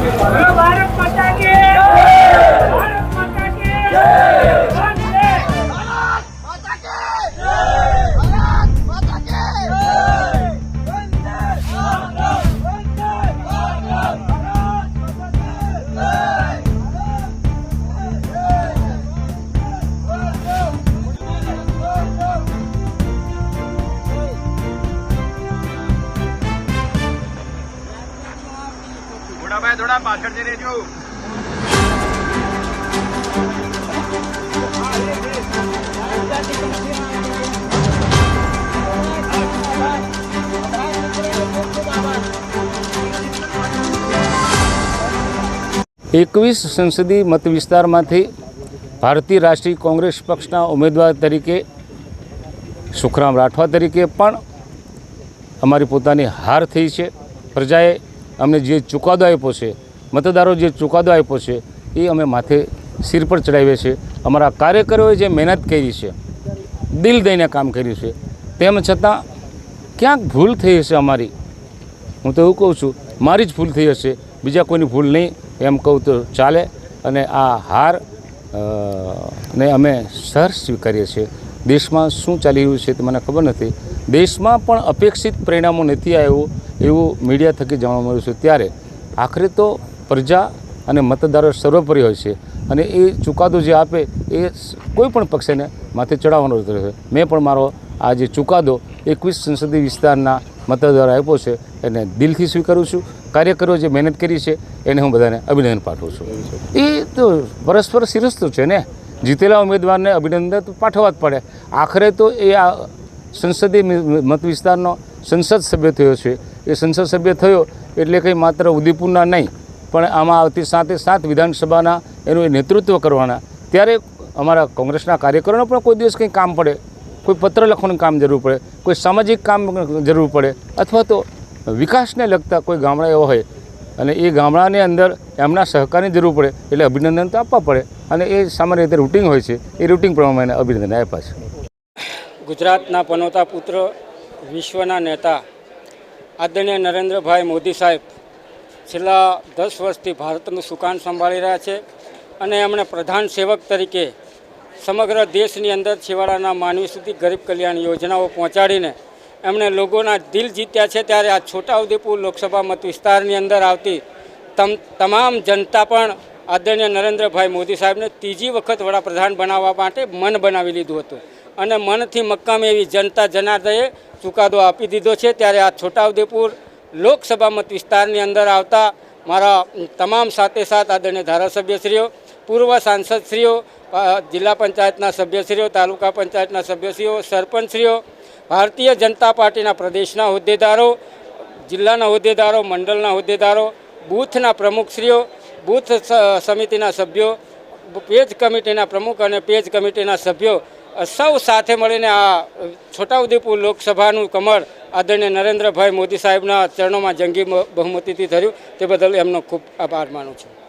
¡Vamos! ભાઈ થોડા પાછળ જઈ રહેજો. એકવીસ સંસદીય મત વિસ્તારમાંથી ભારતીય રાષ્ટ્રીય કોંગ્રેસ પક્ષના ઉમેદવાર તરીકે સુખરામ રાઠવા તરીકે પણ અમારી પોતાની હાર થઈ છે. પ્રજાએ અમને જે ચુકાદો આપ્યો છે, મતદારો જે ચુકાદો આપ્યો છે, એ અમે માથે સિર પર ચડાવીએ છીએ. અમારા કાર્યકરોએ જે મહેનત કરી છે, દિલ દઈને કામ કર્યું છે, તેમ છતાં ક્યાંક ભૂલ થઈ હશે અમારી? હું તો એવું કહું છું, મારી જ ભૂલ થઈ હશે, બીજા કોઈની ભૂલ નહીં, એમ કહું તો ચાલે. અને આ હાર ને અમે સર સ્વીકારીએ છીએ. દેશમાં શું ચાલી રહ્યું છે તે મને ખબર નથી. દેશમાં પણ અપેક્ષિત પરિણામો નથી આવ્યું. એવું મીડિયા થકી જાણવા મળ્યું છે. ત્યારે આખરે તો પ્રજા અને મતદારો સર્વોપરી હોય છે અને એ ચુકાદો જે આપે એ કોઈ પણ પક્ષને માથે ચડાવવાનો રહેશે. મેં પણ મારો આ જે ચુકાદો એકવીસ સંસદીય વિસ્તારના મતદારો આપ્યો છે એને દિલથી સ્વીકારું છું. કાર્યકરો જે મહેનત કરી છે એને હું બધાને અભિનંદન પાઠવું છું. એ તો પરસ્પર શિરસ્તો છે ને. જીતેલા ઉમેદવારને અભિનંદન તો પાઠવવા જ પડે. આખરે તો એ આ સંસદીય મત વિસ્તારનો સંસદ સભ્ય થયો છે. એ સંસદ સભ્ય થયો એટલે કંઈ માત્ર ઉદયપુરના નહીં, પણ આમાં આવતી સાતે સાત વિધાનસભાના એનું નેતૃત્વ કરવાના. ત્યારે અમારા કોંગ્રેસના કાર્યકરોને પણ કોઈ દિવસ કંઈ કામ પડે, કોઈ પત્ર લખવાનું કામ જરૂર પડે, કોઈ સામાજિક કામ જરૂર પડે, અથવા તો વિકાસને લગતા કોઈ ગામડા એવા હોય, અને એ ગામડાની અંદર એમના સહકારની જરૂર પડે, એટલે અભિનંદન તો આપવા પડે, અને એ સામાન્ય રીતે રૂટિંગ હોય છે, એ રૂટિંગ પ્રમાણે અભિનંદન આપ્યા છે. ગુજરાતના પનોતા પુત્ર વિશ્વના નેતા આદરણીય નરેન્દ્રભાઈ મોદી સાહેબ, છેલ્લા દસ વર્ષથી ભારતનું સુકાન સંભાળી રહ્યા છે અને એમણે પ્રધાન સેવક તરીકે સમગ્ર દેશની અંદર છેવાડાના માનવી સુધી ગરીબ કલ્યાણ યોજનાઓ પહોંચાડીને એમણે લોકોના દિલ જીત્યા છે ત્યારે આ છોટાઉદેપુર લોકસભા મત વિસ્તારની અંદર આવતી તમ, તમામ જનતા પણ આદરણીય નરેન્દ્રભાઈ મોદી સાહેબને ત્રીજી વખત વડાપ્રધાન બનાવવા માટે મન બનાવી લીધું હતું. અને મનથી મક્કામ એવી જનતા જનાર્દયે ચુકાદો આપી દીધો છે. ત્યારે આ છોટાઉદેપુર લોકસભા મત વિસ્તારની અંદર આવતા મારા તમામ સાથે સાથ આદરણીય ધારાસભ્યશ્રીઓ, પૂર્વ સાંસદશ્રીઓ જિલ્લા પંચાયતના સભ્યશ્રીઓ, તાલુકા પંચાયતના સભ્યશ્રીઓ, સરપંચશ્રીઓ, ભારતીય જનતા પાર્ટીના પ્રદેશના હોદ્દેદારો, જિલ્લાના હોદ્દેદારો, મંડળના હોદ્દેદારો, બૂથના પ્રમુખશ્રીઓ, બૂથ સમિતિના સભ્યો, પેજ કમિટીના પ્રમુખ અને પેજ કમિટીના સભ્યો સૌ સાથે મળીને આ છોટાઉદેપુર લોકસભાનું કમળ આદરણીય નરેન્દ્રભાઈ મોદી સાહેબના ચરણોમાં જંગી બહુમતીથી ધર્યું. તે બદલ એમનો ખૂબ આભાર માનું છું.